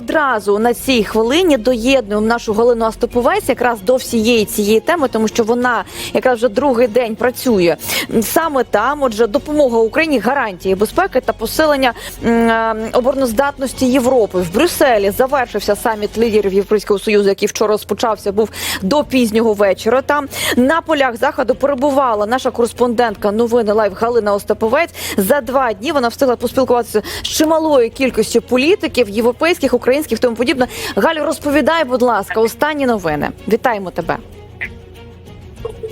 одразу на цій хвилині доєднуємо нашу Галину Остаповець якраз до всієї цієї теми, тому що вона якраз вже другий день працює саме там. Отже, допомога Україні, гарантії безпеки та посилення е, обороноздатності Європи в Брюсселі. Завершився саміт лідерів Європейського союзу, який вчора розпочався, був до пізнього вечора. Там на полях заходу перебувала наша кореспондентка новини Лайв Галина Остаповець. За два дні вона встигла поспілкуватися з чималою кількістю політиків, європейських, українських, тому подібне. Галю, розповідай, будь ласка, останні новини. Вітаємо тебе.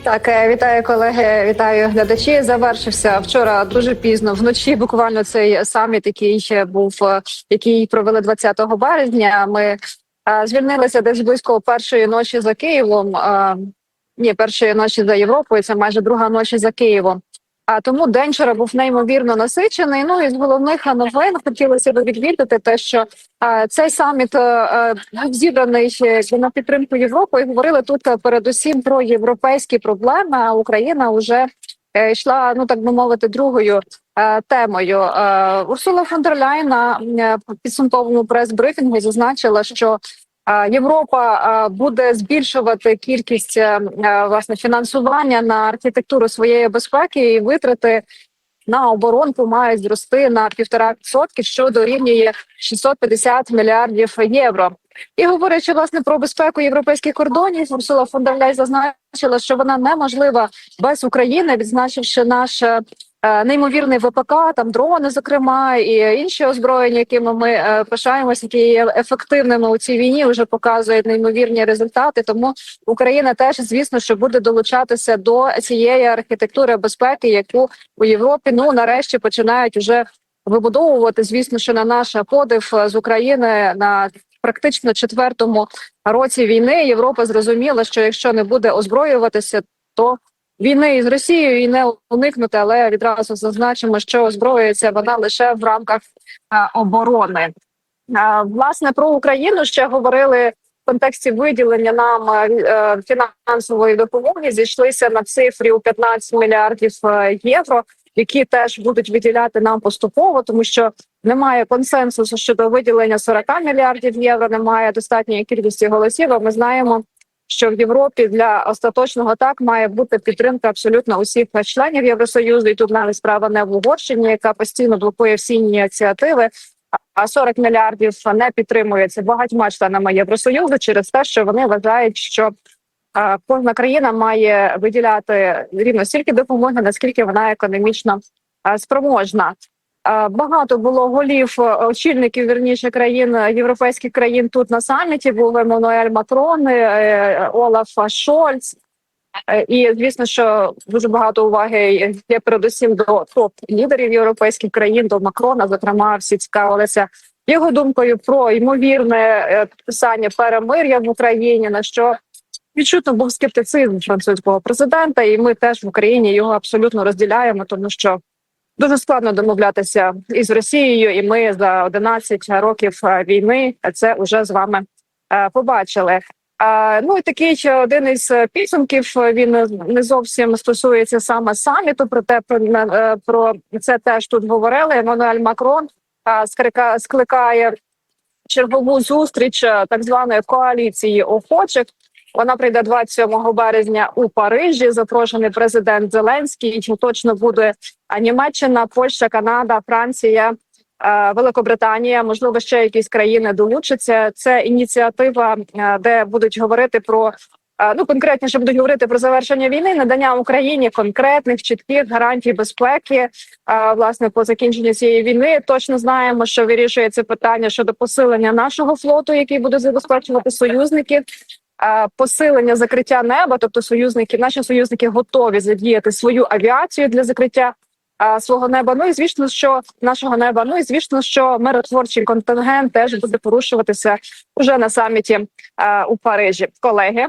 Так, е, вітаю колеги, вітаю глядачі. Завершився вчора дуже пізно вночі. Буквально цей саміт, який ще був, е, який провели 20 березня. Ми е, звільнилися десь близько першої ночі за Києвом. Ні, першої ночі за Європою. Це майже друга ночі за Києвом. А тому день вчора був неймовірно насичений. Ну і з головних новин хотілося б відвідати те, що е, цей саміт е, е, був зібраний на підтримку Європи. І говорили тут е, передусім про європейські проблеми. А Україна вже е, йшла, ну так би мовити, другою е, темою. Е, Урсула фон дер Ляйн на е, підсумковому прес-брифінгу зазначила, що е, Європа буде збільшувати кількість е, е, власне фінансування на архітектуру своєї безпеки і витрати на оборонку мають зрости на півтора відсотки, що дорівнює 650 мільярдів євро. І говорячи власне про безпеку європейських кордонів, Урсула фон дер Ляйн зазначила, що вона неможлива без України, відзначивши наш е, неймовірний ВПК, там дрони, зокрема, і інші озброєння, якими ми е, пишаємося, які є ефективними у цій війні, вже показують неймовірні результати. Тому Україна теж, звісно, що буде долучатися до цієї архітектури безпеки, яку у Європі ну нарешті починають уже вибудовувати. Звісно, що на наш подив е, з України на практично четвертому році війни Європа зрозуміла, що якщо не буде озброюватися, то війни із Росією і не уникнути, але відразу зазначимо, що озброюється вона лише в рамках е, оборони. Е, Власне про Україну ще говорили в контексті виділення нам е, фінансової допомоги. Зійшлися на цифрі у 15 мільярдів євро, які теж будуть виділяти нам поступово, тому що немає консенсусу щодо виділення 40 мільярдів євро. Немає достатньої кількості голосів. А ми знаємо, що в Європі для остаточного так має бути підтримка абсолютно усіх членів Євросоюзу. І тут навіть справа не в Угорщині, яка постійно блокує всі ініціативи. А 40 мільярдів не підтримується багатьма членами Євросоюзу через те, що вони вважають, що кожна країна має виділяти рівно стільки допомоги, наскільки вона економічно спроможна. Багато було голів е, очільників вірніше країн е, європейських країн тут на саміті. Був Еммануель Макрон, е, Олаф Шольц. І звісно, що дуже багато уваги є передусім до топ лідерів європейських країн, до Макрона. Зокрема, всі цікавилися його думкою про ймовірне підписання перемир'я в Україні. На що відчутно був скептицизм французького президента, і ми теж в Україні його абсолютно розділяємо, тому що дуже складно домовлятися із Росією, і ми за 11 років е, війни це вже з вами е, побачили. Ну і такий один із підсумків. Він не зовсім стосується саме саміту. Проте про е, про це теж тут говорили. Еммануель Макрон а, склика- скликає чергову зустріч так званої коаліції охочих. Вона прийде 27 березня у Парижі. Запрошений президент Зеленський. Чи точно буде Німеччина, Польща, Канада, Франція, е, Великобританія, можливо, ще якісь країни долучаться. Це ініціатива, е, де будуть говорити про е, ну конкретніше будуть говорити про завершення війни, надання Україні конкретних чітких гарантій безпеки. Власне, по закінченню цієї війни точно знаємо, що вирішується питання щодо посилення нашого флоту, який буде забезпечувати союзників. Посилення закриття неба, тобто союзники, наші союзники готові задіяти свою авіацію для закриття свого неба. Ну і звісно, що нашого неба. Ну і звісно, що миротворчий контингент теж буде порушуватися уже на саміті у Парижі. Колеги,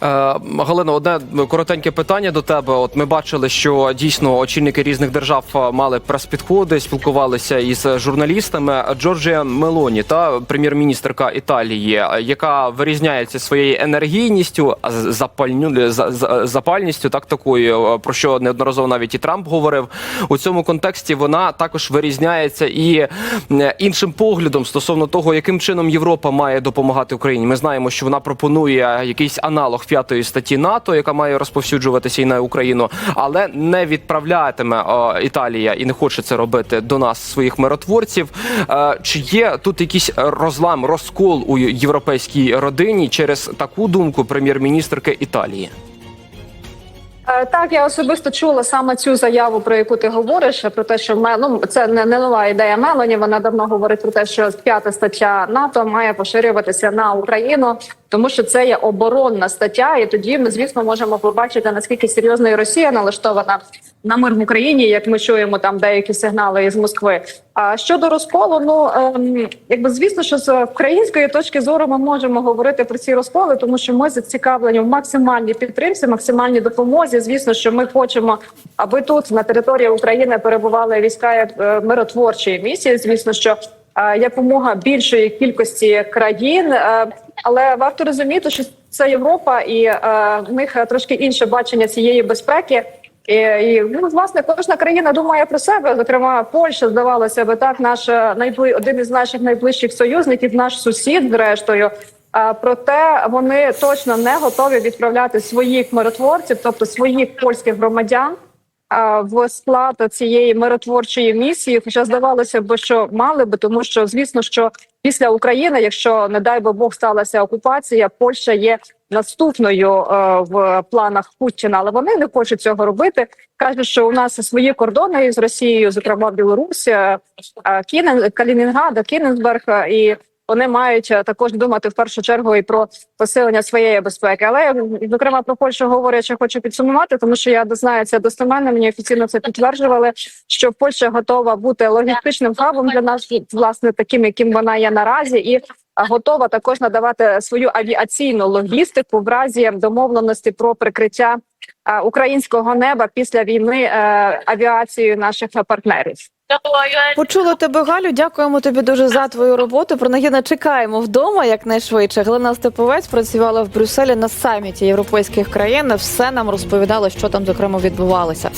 Галина, одне коротеньке питання до тебе. От ми бачили, що дійсно очільники різних держав е, мали прес-підходи, спілкувалися із журналістами. Джорджія Мелоні, та прем'єр-міністрка Італії, е, яка вирізняється своєю енергійністю, запальню за- за- запальністю, так такою, е, про що неодноразово навіть і Трамп говорив. У цьому контексті вона також вирізняється і е, іншим поглядом стосовно того, яким чином Європа має допомагати Україні. Ми знаємо, що вона пропонує якийсь аналог п'ятої статті НАТО, яка має розповсюджуватися і на Україну, але не відправлятиме о, Італія і не хоче це робити до нас своїх миротворців. Е, Чи є тут якийсь розлам, розкол у європейській родині через таку думку прем'єр-міністрки Італії? Е, Так, я особисто чула саме цю заяву, про яку ти говориш, про те, що ну, це не, не нова ідея Мелані. Вона давно говорить про те, що п'ята стаття НАТО має поширюватися на Україну, тому що це є оборонна стаття, і тоді ми, звісно, можемо побачити наскільки серйозно і Росія налаштована на мир в Україні, як ми чуємо там деякі сигнали із Москви. А щодо розколу, ну ем, якби звісно, що з української точки зору ми можемо говорити про ці розколи, тому що ми зацікавлені в максимальній підтримці, максимальній допомозі. Звісно, що ми хочемо, аби тут на території України перебували війська е, миротворчої місії. Звісно, що е, якомога більшої кількості країн, е, але варто розуміти, що це Європа, і в них трошки інше бачення цієї безпеки. І, і ну, власне кожна країна думає про себе. Зокрема, Польща здавалося би так, наш е, найбли один із наших найближчих союзників, наш сусід, зрештою. А, проте вони точно не готові відправляти своїх миротворців, тобто своїх польських громадян, в склад цієї миротворчої місії. Хоча здавалося б, що мали би, тому що звісно, що після України, якщо не дай би Бог сталася окупація, Польща є наступною е, в планах Путіна, але вони не хочуть цього робити. кажуть, що у нас свої кордони з Росією, зокрема Білорусь, е, Кінен, Калінінград, Кіненсберг, е, і вони мають також думати в першу чергу і про посилення своєї безпеки. Але зокрема про Польщу говорячи, хочу підсумувати, тому що я знаю це достеменно. Мені офіційно це підтверджували, що Польща готова бути логістичним хабом для нас, власне, таким, яким вона є наразі, і готова також надавати свою авіаційну логістику в разі домовленості про прикриття українського неба після війни е, авіацією наших партнерів. Почула тебе, Галю. Дякуємо тобі дуже за твою роботу. Принагідно чекаємо вдома якнайшвидше. Галина Степовець працювала в Брюсселі на саміті європейських країн. Все нам розповідала, що там зокрема відбувалося.